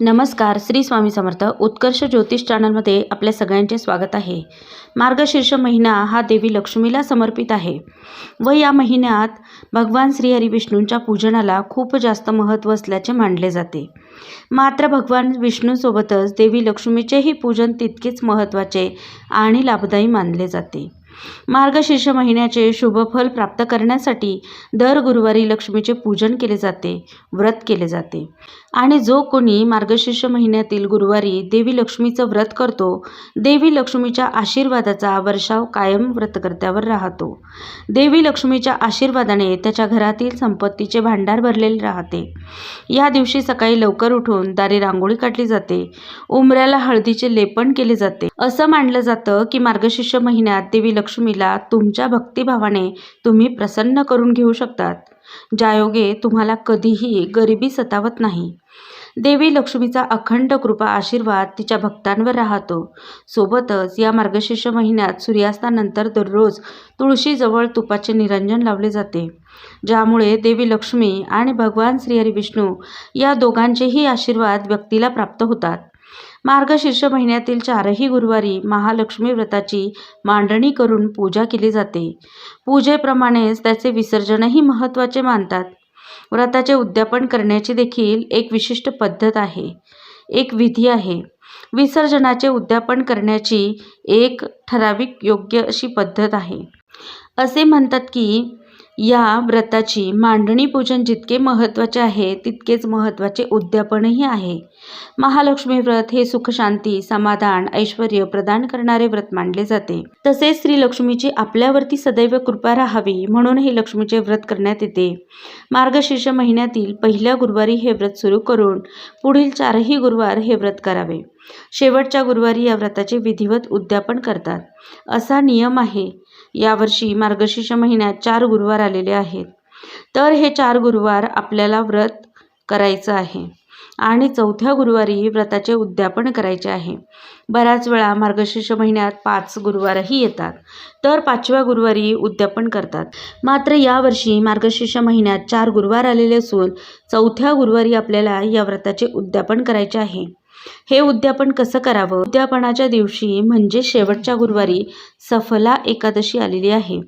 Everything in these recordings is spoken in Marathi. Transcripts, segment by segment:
नमस्कार श्री स्वामी समर्थ. उत्कर्ष ज्योतिष चॅनलमध्ये आपल्या सगळ्यांचे स्वागत आहे. मार्गशीर्ष महिना हा देवी लक्ष्मीला समर्पित आहे. व या महिन्यात भगवान श्री हरिविष्णूंच्या पूजनाला खूप जास्त महत्त्व असल्याचे मानले जाते. मात्र भगवान विष्णूसोबतच देवी लक्ष्मीचेही पूजन तितकेच महत्त्वाचे आणि लाभदायी मानले जाते. मार्गशीर्ष महिन्याचे शुभफल प्राप्त करण्यासाठी दर गुरुवारी लक्ष्मीचे पूजन केले जाते व्रत केले जाते. आणि जो कोणी मार्गशीर्ष महिन्यातील गुरुवारी देवी लक्ष्मीचं व्रत करतो देवी लक्ष्मीच्या आशीर्वादाचा वर्षाव कायम व्रतकर्त्यावर राहतो. देवी लक्ष्मीच्या आशीर्वादाने त्याच्या घरातील संपत्तीचे भांडार भरलेले राहते. या दिवशी सकाळी लवकर उठून दारी रांगोळी काढली जाते. उंबऱ्याला हळदीचे लेपन केले जाते. असं मानलं जातं की मार्गशीर्ष महिन्यात देवी लक्ष्मीला तुमच्या भक्तिभावाने तुम्ही प्रसन्न करून घेऊ शकतात. ज्यायोगे तुम्हाला कधीही गरिबी सतावत नाही. देवी लक्ष्मीचा अखंड कृपा आशीर्वाद तिच्या भक्तांवर राहतो. सोबतच या मार्गशीर्ष महिन्यात सूर्यास्तानंतर दररोज तुळशीजवळ तुपाचे निरंजन लावले जाते. ज्यामुळे देवी लक्ष्मी आणि भगवान श्रीहरी विष्णू या दोघांचेही आशीर्वाद व्यक्तीला प्राप्त होतात. मार्गशीर्ष महिन्यातील चारही गुरुवारी महालक्ष्मी व्रताची मांडणी करून पूजा केली जाते. पूजेप्रमाणेच त्याचे विसर्जनही महत्त्वाचे मानतात. व्रताचे उद्यापन करण्याची देखील एक विशिष्ट पद्धत आहे. एक विधी आहे. विसर्जनाचे उद्यापन करण्याची एक ठराविक योग्य अशी पद्धत आहे. असे म्हणतात की या व्रताची मांडणी पूजन जितके महत्त्वाचे आहे तितकेच महत्त्वाचे उद्यापनही आहे. महालक्ष्मी व्रत हे सुखशांती समाधान ऐश्वर प्रदान करणारे व्रत मानले जाते. तसेच श्री लक्ष्मीची आपल्यावरती सदैव कृपा राहावी म्हणून हे लक्ष्मीचे व्रत करण्यात येते. मार्गशीर्ष महिन्यातील पहिल्या गुरुवारी हे व्रत सुरू करून पुढील चारही गुरुवार हे व्रत करावे. शेवटच्या गुरुवारी या व्रताचे विधिवत उद्यापन करतात. असा नियम आहे यावर्षी मार्गशीर्ष महिन्यात चार गुरुवार आलेले आहेत. तर हे चार गुरुवार आपल्याला व्रत करायचं आहे. आणि चौथ्या गुरुवारी व्रताचे उद्यापन करायचे आहे. बऱ्याच वेळा मार्गशीर्ष महिन्यात पाच गुरुवारही येतात. तर पाचव्या गुरुवारी उद्यापन करतात. मात्र यावर्षी मार्गशीर्ष महिन्यात चार गुरुवार आलेले असून चौथ्या गुरुवारी आपल्याला या व्रताचे उद्यापन करायचे आहे. हे उद्यापन कसं करावं? उद्यापनाच्या दिवशी म्हणजे शेवटच्या गुरुवारी सफला एकादशी आलेली आहे.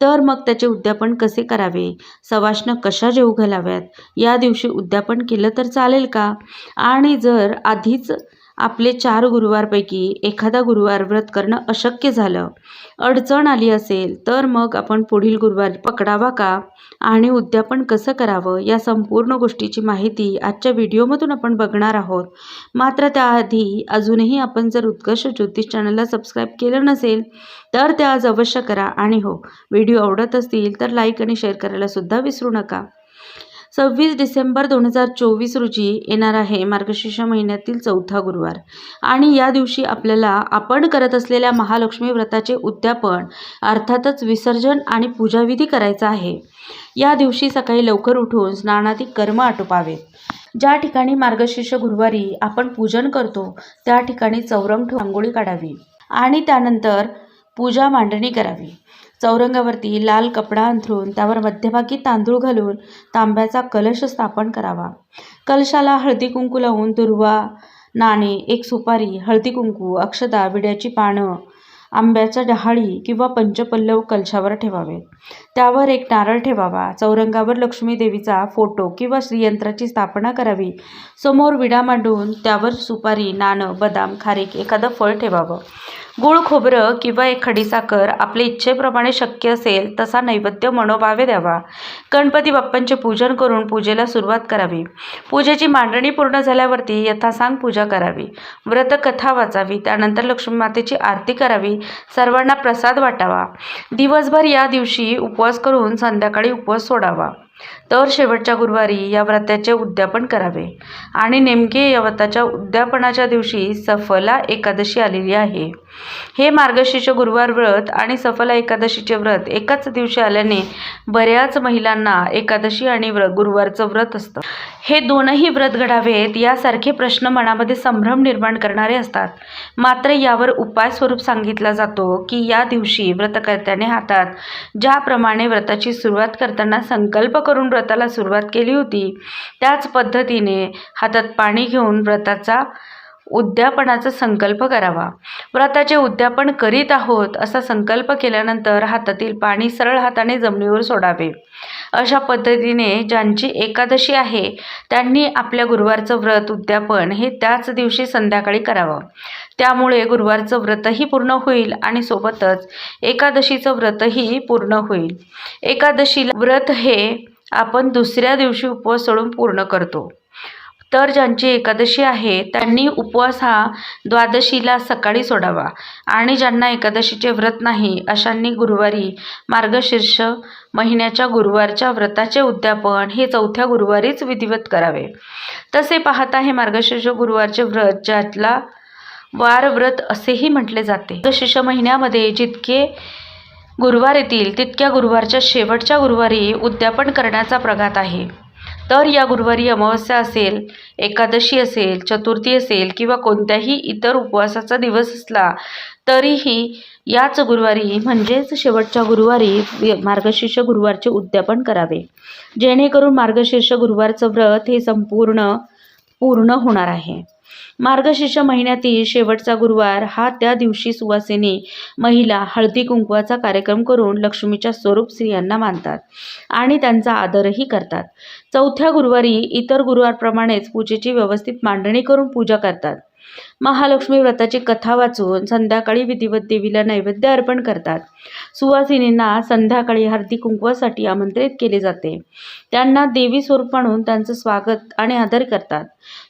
तर मग त्याचे उद्यापन कसे करावे? सवाष्ण कशा जेऊ घालाव्यात? या दिवशी उद्यापन केलं तर चालेल का? आणि जर आधीच आपले चार गुरुवारपैकी एखादा गुरुवार व्रत करणं अशक्य झालं. अडचण आली असेल तर मग आपण पुढील गुरुवार पकडावा का? आणि उद्यापन कसं करावं? या संपूर्ण गोष्टीची माहिती आजच्या व्हिडिओमधून आपण बघणार आहोत. मात्र त्याआधी अजूनही आपण जर उत्कर्ष ज्योतिष चॅनलला सबस्क्राईब केलं नसेल तर ते आज अवश्य करा. आणि हो व्हिडिओ आवडत असतील तर लाईक आणि शेअर करायला सुद्धा विसरू नका. सव्वीस डिसेंबर दोन हजार चोवीस रोजी येणार आहे मार्गशीर्ष महिन्यातील चौथा गुरुवार. आणि या दिवशी आपल्याला आपण करत असलेल्या महालक्ष्मी व्रताचे उद्यापन अर्थातच विसर्जन आणि पूजाविधी करायचा आहे. या दिवशी सकाळी लवकर उठून स्नानादी कर्म आटोपावेत. ज्या ठिकाणी मार्गशीर्ष गुरुवारी आपण पूजन करतो त्या ठिकाणी चौरंग रांगोळी काढावी आणि त्यानंतर पूजा मांडणी करावी. चौरंगावरती लाल कपडा अंथरून त्यावर मध्यभागी तांदूळ घालून तांब्याचा कलश स्थापन करावा. कलशाला हळदी कुंकू लावून दुर्वा नाणे एक सुपारी हळदी कुंकू अक्षदा विड्याची पानं आंब्याच्या डहाळी किंवा पंचपल्लव कलशावर ठेवावे. त्यावर एक नारळ ठेवावा. चौरंगावर लक्ष्मी देवीचा फोटो किंवा श्रीयंत्राची स्थापना करावी. समोर विडा मांडून त्यावर सुपारी नाणं बदाम खारीक एखादं फळ ठेवावं. गूळ खोबरं किंवा एक खडीसाखर आपल्या इच्छेप्रमाणे शक्य असेल तसा नैवेद्य मनोभावे द्यावा. गणपती बाप्पांचे पूजन करून पूजेला सुरुवात करावी. पूजेची मांडणी पूर्ण झाल्यावरती यथासांग पूजा करावी. व्रतकथा वाचावी. त्यानंतर लक्ष्मी मातेची आरती करावी. सर्वांना प्रसाद वाटावा. दिवसभर या दिवशी उपवास करून संध्याकाळी उपवास सोडावा. तर शेवटच्या गुरुवारी या व्रताचे उद्यापन करावे. आणि नेमके या व्रताच्या उद्यापनाच्या दिवशी सफला एकादशी आलेली आहे. हे मार्गशीर्ष गुरुवार व्रत आणि सफला एकादशीचे व्रत एकाच दिवशी आल्याने बऱ्याच महिलांना एकादशी आणि व्र गुरुवारचं व्रत असतं. हे दोनही व्रत घडावेत यासारखे प्रश्न मनामध्ये संभ्रम निर्माण करणारे असतात. मात्र यावर उपाय स्वरूप सांगितला जातो की या दिवशी व्रतकर्त्याने हातात ज्याप्रमाणे व्रताची सुरुवात करताना संकल्प करून व्रताला सुरुवात केली होती त्याच पद्धतीने हातात पाणी घेऊन व्रताचा उद्यापनाचा संकल्प करावा. व्रताचे उद्यापन करीत आहोत असा संकल्प केल्यानंतर हातातील पाणी सरळ हाताने जमिनीवर सोडावे. अशा पद्धतीने ज्यांची एकादशी आहे त्यांनी आपल्या गुरुवारचं व्रत उद्यापन हे त्याच दिवशी संध्याकाळी करावं. त्यामुळे गुरुवारचं व्रतही पूर्ण होईल आणि सोबतच एकादशीचं व्रतही पूर्ण होईल. एकादशीला व्रत हे आपण दुसऱ्या दिवशी उपवास सोडून पूर्ण करतो. तर ज्यांची एकादशी आहे त्यांनी उपवास हा द्वादशीला सकाळी सोडावा. आणि ज्यांना एकादशीचे व्रत नाही अशांनी गुरुवारी मार्गशीर्ष महिन्याच्या गुरुवारच्या व्रताचे उद्यापन हे चौथ्या गुरुवारीच विधिवत करावे. तसे पाहता हे मार्गशीर्ष गुरुवारचे व्रत ज्यातला वार व्रत असेही म्हटले जाते. मार्गशीर्ष महिन्यामध्ये जितके गुरुवार येतील तितक्या गुरुवारच्या शेवटच्या गुरुवारी उद्यापन करण्याचा प्रघात आहे. तर या गुरुवारी अमावस्या असेल एकादशी असेल चतुर्थी असेल किंवा कोणत्याही इतर उपवासाचा दिवस असला तरीही याच गुरुवारी म्हणजेच शेवटच्या गुरुवारी मार्गशीर्ष गुरुवारचे उद्यापन करावे. जेणेकरून मार्गशीर्ष गुरुवारचं व्रत हे संपूर्ण पूर्ण होणार आहे. मार्गशीर्ष महिन्यातील शेवटचा गुरुवार हा त्या दिवशी सुवासिनी महिला हळदी कुंकवाचा कार्यक्रम करून लक्ष्मीच्या स्वरूप स्त्रियांना मानतात आणि त्यांचा आदरही करतात. चौथ्या गुरुवारी इतर गुरुवारप्रमाणेच पूजेची व्यवस्थित मांडणी करून पूजा करतात. महालक्ष्मी व्रताची कथा वाचून संध्याकाळी विधिवत देवीला नैवेद्य अर्पण करतात. सुवासिनींना संध्याकाळी हळदी कुंकवासाठी आमंत्रित केले जाते. त्यांना देवी स्वरूप म्हणून त्यांचं स्वागत आणि आदर करतात.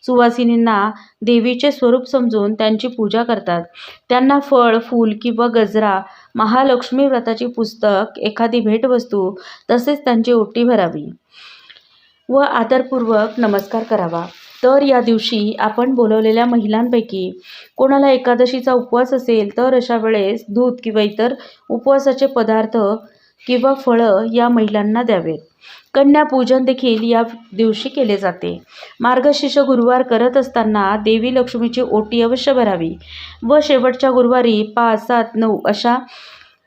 सुवासिनींना देवीचे स्वरूप समजून त्यांची पूजा करतात. त्यांना फळ फूल किंवा गजरा महालक्ष्मी व्रताची पुस्तक एखादी भेटवस्तू तसेच त्यांची ओटी भरावी. व आदरपूर्वक नमस्कार करावा. तर या दिवशी आपण बोलवलेल्या महिलांपैकी कोणाला एकादशीचा उपवास असेल तर अशा वेळेस दूध किंवा इतर उपवासाचे पदार्थ किंवा फळं या महिलांना द्यावेत. कन्यापूजन देखील या दिवशी केले जाते. मार्गशीर्ष गुरुवार करत असताना देवी लक्ष्मीची ओटी अवश्य भरावी व शेवटच्या गुरुवारी पाच सात नऊ अशा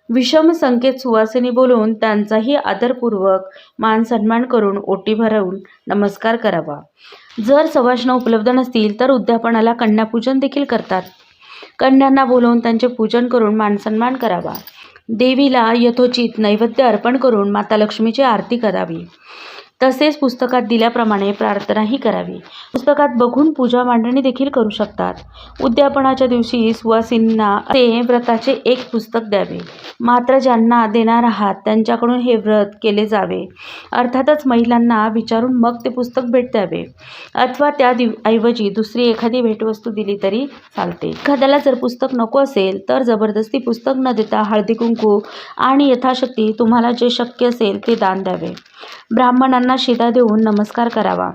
विषम संकेत सुवासिनी बोलून त्यांचाही आदरपूर्वक मान सन्मान करून ओटी भरवून नमस्कार करावा. जर सवाष्ण उपलब्ध नसतील तर उद्यापनाला कन्यापूजन देखील करतात. कन्यांना बोलवून त्यांचे पूजन करून मानसन्मान करावा. देवीला यथोचित नैवेद्य अर्पण करून माता लक्ष्मीची आरती करावी. तसेच पुस्तकात दिल्याप्रमाणे प्रार्थनाही करावी. पुस्तकात बघून पूजा मांडणी देखील करू शकतात. उद्यापनाच्या दिवशी सुवासिनींना ते व्रताचे एक पुस्तक द्यावे. मात्र ज्यांना देणार आहात त्यांच्याकडून हे व्रत केले जावे. अर्थातच महिलांना विचारून मग ते पुस्तक भेट द्यावे. अथवा त्या दिव ऐवजी दुसरी एखादी भेटवस्तू दिली तरी चालते. एखाद्याला जर पुस्तक नको असेल तर जबरदस्ती पुस्तक न देता हळदी कुंकू आणि यथाशक्ती तुम्हाला जे शक्य असेल ते दान द्यावे. ब्राह्मणांना शिदा देऊन नमस्कार करावा.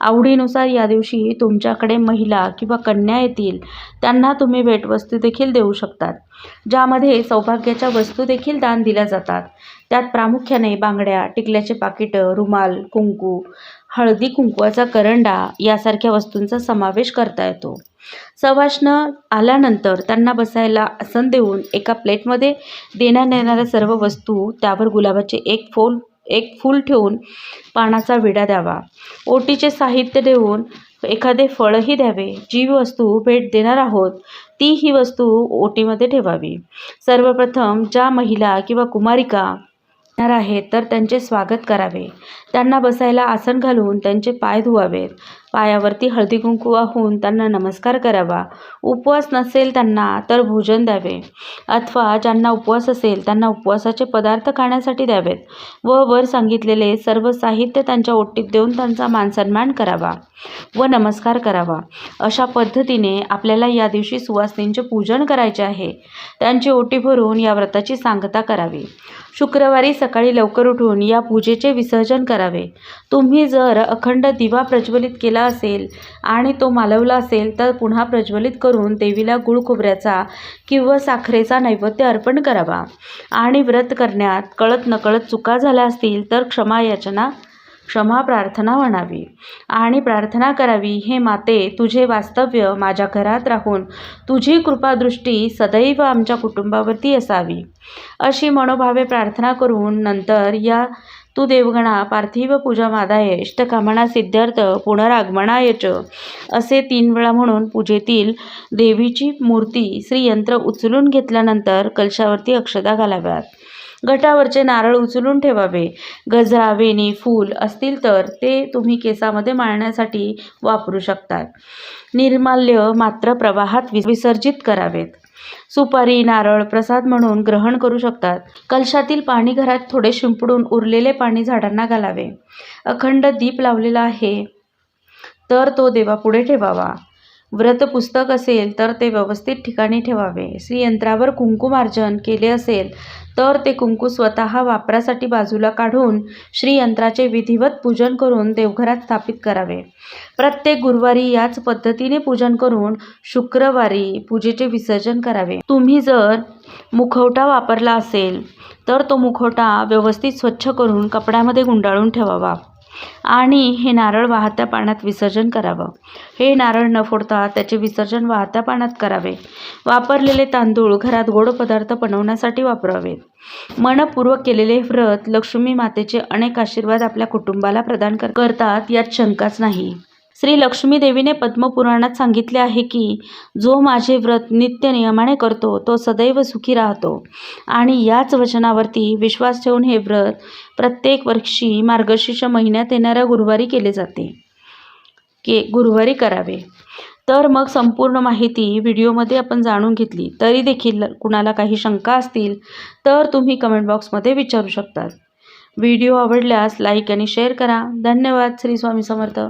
आवडीनुसार या दिवशी तुमच्याकडे महिला किंवा कन्या येतील त्यांना तुम्ही भेटवस्तू देखील देऊ शकतात ज्यामध्ये सौभाग्याच्या वस्तू देखील दान दिल्या जातात. त्यात प्रामुख्याने बांगड्या टिकल्याचे पाकिटं रुमाल कुंकू हळदी कुंकवाचा करंडा यासारख्या वस्तूंचा समावेश करता येतो. सवाष्ण आल्यानंतर त्यांना बसायला आसन देऊन एका प्लेटमध्ये देण्यात येणाऱ्या सर्व वस्तू त्यावर गुलाबाचे एक फूल एक फूल ठेवून पानाचा विडा द्यावा. ओटीचे साहित्य देऊन एखादे फळही द्यावे. जी वस्तू भेट देणार आहोत ती ही वस्तू ओटीमध्ये ठेवावी. सर्वप्रथम ज्या महिला किंवा कुमारिका येणार आहेत तर त्यांचे स्वागत करावे. त्यांना बसायला आसन घालून त्यांचे पाय धुवावेत. पायावरती हळदी कुंकू वाहून त्यांना नमस्कार करावा. उपवास नसेल त्यांना तर भोजन द्यावे. अथवा ज्यांना उपवास असेल त्यांना उपवासाचे पदार्थ खाण्यासाठी द्यावेत व वर सांगितलेले सर्व साहित्य त्यांच्या ओटीत देऊन त्यांचा मानसन्मान करावा व नमस्कार करावा. अशा पद्धतीने आपल्याला या दिवशी सुवासिनींचे पूजन करायचे आहे. त्यांची ओटी भरून या व्रताची सांगता करावी. शुक्रवारी सकाळी लवकर उठून या पूजेचे विसर्जन करावे. तुम्ही जर अखंड दिवा प्रज्वलित केला असेल आणि तो मालवला असेल तर पुन्हा प्रज्वलित करून देवीला गुळ खोबऱ्याचा किंवा साखरेचा नैवेद्य अर्पण करावा. आणि व्रत करण्यात कळत नकळत चुका झाल्या असतील तर क्षमा याचना क्षमा प्रार्थना म्हणावी. आणि प्रार्थना करावी हे माते तुझे वास्तव्य माझ्या घरात राहून. तुझी कृपादृष्टी सदैव आमच्या कुटुंबावरती असावी. अशी मनोभावे प्रार्थना करून नंतर या तू देवगणा पार्थिव पूजा मादाय इष्टकामना सिद्धार्थ पुनरागमनाय च असे तीन वेळा म्हणून पूजेतील देवीची मूर्ती श्रीयंत्र उचलून घेतल्यानंतर कलशावरती अक्षता घालाव्यात. घटावरचे नारळ उचलून ठेवावे. गजरा वेणी फूल असतील तर ते तुम्ही केसामध्ये माळण्यासाठी वापरू शकतात. निर्माल्य मात्र प्रवाहात वि- विसर्जित करावेत. सुपारी नारळ प्रसाद म्हणून ग्रहण करू शकतात. कलशातील पाणी घरात थोडे शिंपडून उरलेले पाणी झाडांना घालावे. अखंड दीप लावलेला आहे तर तो देवापुढे ठेवावा. व्रत पुस्तक असेल तर ते व्यवस्थित ठिकाणी ठेवावे. श्रीयंत्रावर कुंकुमार्जन केले असेल तर ते कुंकू स्वतः वापरासाठी बाजूला काढून श्रीयंत्राचे विधिवत पूजन करून देवघरात स्थापित करावे. प्रत्येक गुरुवारी याच पद्धतीने पूजन करून शुक्रवारी पूजेचे विसर्जन करावे. तुम्ही जर मुखवटा वापरला असेल तर तो मुखवटा व्यवस्थित स्वच्छ करून कपड्यामध्ये गुंडाळून ठेवावा. आणि हे नारळ वाहत्या पाण्यात विसर्जन करावं. हे नारळ न फोडता त्याचे विसर्जन वाहत्या पाण्यात करावे. वापरलेले तांदूळ घरात गोड पदार्थ बनवण्यासाठी वापरावेत मनपूर्वक केलेले व्रत लक्ष्मी मातेचे अनेक आशीर्वाद आपल्या कुटुंबाला प्रदान कर- करतात यात शंकाच नाही. श्री लक्ष्मी देवीने पद्मपुराणात सांगितले आहे की जो माझे व्रत नित्य नियमाने करतो तो सदैव सुखी राहतो. आणि याच वचनावरती विश्वास ठेवून हे व्रत प्रत्येक वर्षी मार्गशीर्ष महिन्यात येणाऱ्या गुरुवारी केले जाते. के गुरुवारी करावे. तर मग संपूर्ण माहिती व्हिडिओमध्ये आपण जाणून घेतली. तरी देखील कुणाला काही शंका असतील तर तुम्ही कमेंट बॉक्समध्ये विचारू शकतात. व्हिडिओ आवडल्यास लाईक आणि शेअर करा. धन्यवाद. श्री स्वामी समर्थ.